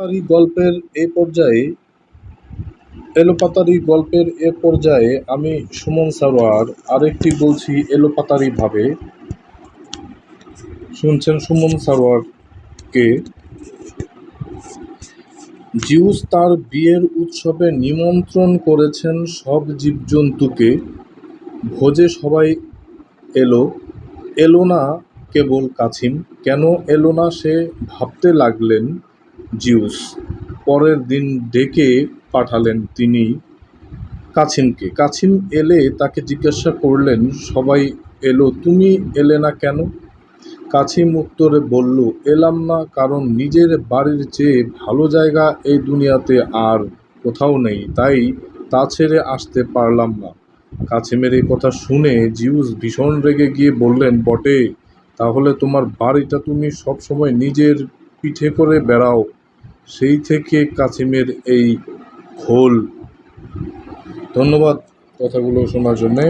তারই গল্পের এ পর্যায়ে, এলোপাতারি গল্পের এ পর্যায়ে আমি সুমন সারোয়ার আরেকটি বলছি এলোপাতাড়িভাবে শুনছেন সুমন সারোয়ারকে। জিউস তার বিয়ের উৎসবে নিমন্ত্রণ করেছেন সব জীবজন্তুকে। ভোজে সবাই এলো। এলো না কেবল কাছিম। কেন এলো না সে ভাবতে লাগলেন। জিউস। পরের দিন ডেকে পাঠালেন তিনি কাছিমকে। কাছিম এলে তাকে জিজ্ঞাসা করলেন, সবাই এলো, তুমি এলে না কেন? কাছিম উত্তরে বলল, এলাম না, কারণ নিজের বাড়ির চেয়ে ভালো জায়গা এই দুনিয়াতে আর কোথাও নেই, তাই তা ছেড়ে আসতে পারলাম না। কাছিমের এই কথা শুনে জিউস ভীষণ রেগে গিয়ে বললেন, বটে, তাহলে তোমার বাড়িটা তুমি সবসময় নিজের পিঠে করে বেড়াও। সেই থেকে কাসিমের এই খোল। ধন্যবাদ কথাগুলো শোনার জন্যে।